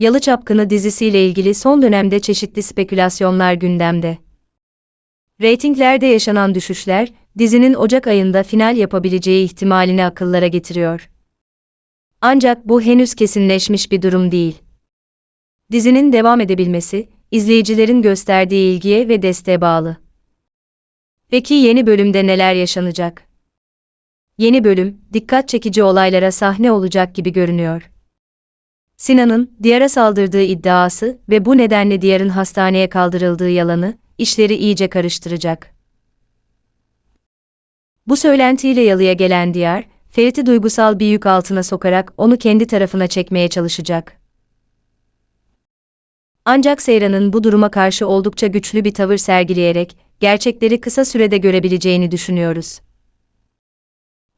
Yalı Çapkını dizisiyle ilgili son dönemde çeşitli spekülasyonlar gündemde. Reytinglerde yaşanan düşüşler, dizinin Ocak ayında final yapabileceği ihtimalini akıllara getiriyor. Ancak bu henüz kesinleşmiş bir durum değil. Dizinin devam edebilmesi, izleyicilerin gösterdiği ilgiye ve desteğe bağlı. Peki yeni bölümde neler yaşanacak? Yeni bölüm, dikkat çekici olaylara sahne olacak gibi görünüyor. Sinan'ın Diyar'a saldırdığı iddiası ve bu nedenle Diyar'ın hastaneye kaldırıldığı yalanı, işleri iyice karıştıracak. Bu söylentiyle yalıya gelen Diyar, Ferit'i duygusal bir yük altına sokarak onu kendi tarafına çekmeye çalışacak. Ancak Seyran'ın bu duruma karşı oldukça güçlü bir tavır sergileyerek, gerçekleri kısa sürede görebileceğini düşünüyoruz.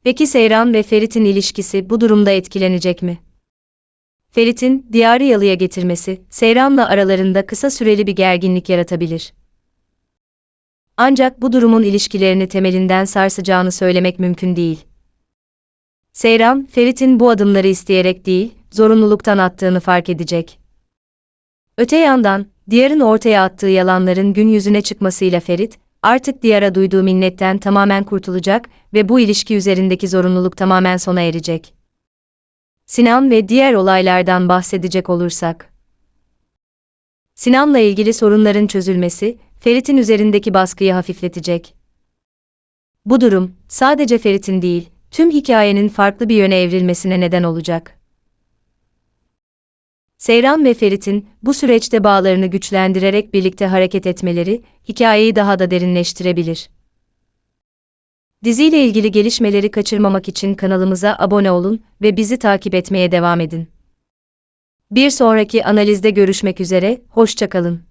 Peki Seyran ve Ferit'in ilişkisi bu durumda etkilenecek mi? Ferit'in Diyar'ı yalıya getirmesi, Seyran'la aralarında kısa süreli bir gerginlik yaratabilir. Ancak bu durumun ilişkilerini temelinden sarsacağını söylemek mümkün değil. Seyran, Ferit'in bu adımları isteyerek değil, zorunluluktan attığını fark edecek. Öte yandan, Diyar'ın ortaya attığı yalanların gün yüzüne çıkmasıyla Ferit, artık Diyar'a duyduğu minnetten tamamen kurtulacak ve bu ilişki üzerindeki zorunluluk tamamen sona erecek. Sinan ve diğer olaylardan bahsedecek olursak. Sinan'la ilgili sorunların çözülmesi, Ferit'in üzerindeki baskıyı hafifletecek. Bu durum, sadece Ferit'in değil, tüm hikayenin farklı bir yöne evrilmesine neden olacak. Seyran ve Ferit'in bu süreçte bağlarını güçlendirerek birlikte hareket etmeleri hikayeyi daha da derinleştirebilir. Diziyle ilgili gelişmeleri kaçırmamak için kanalımıza abone olun ve bizi takip etmeye devam edin. Bir sonraki analizde görüşmek üzere, hoşçakalın.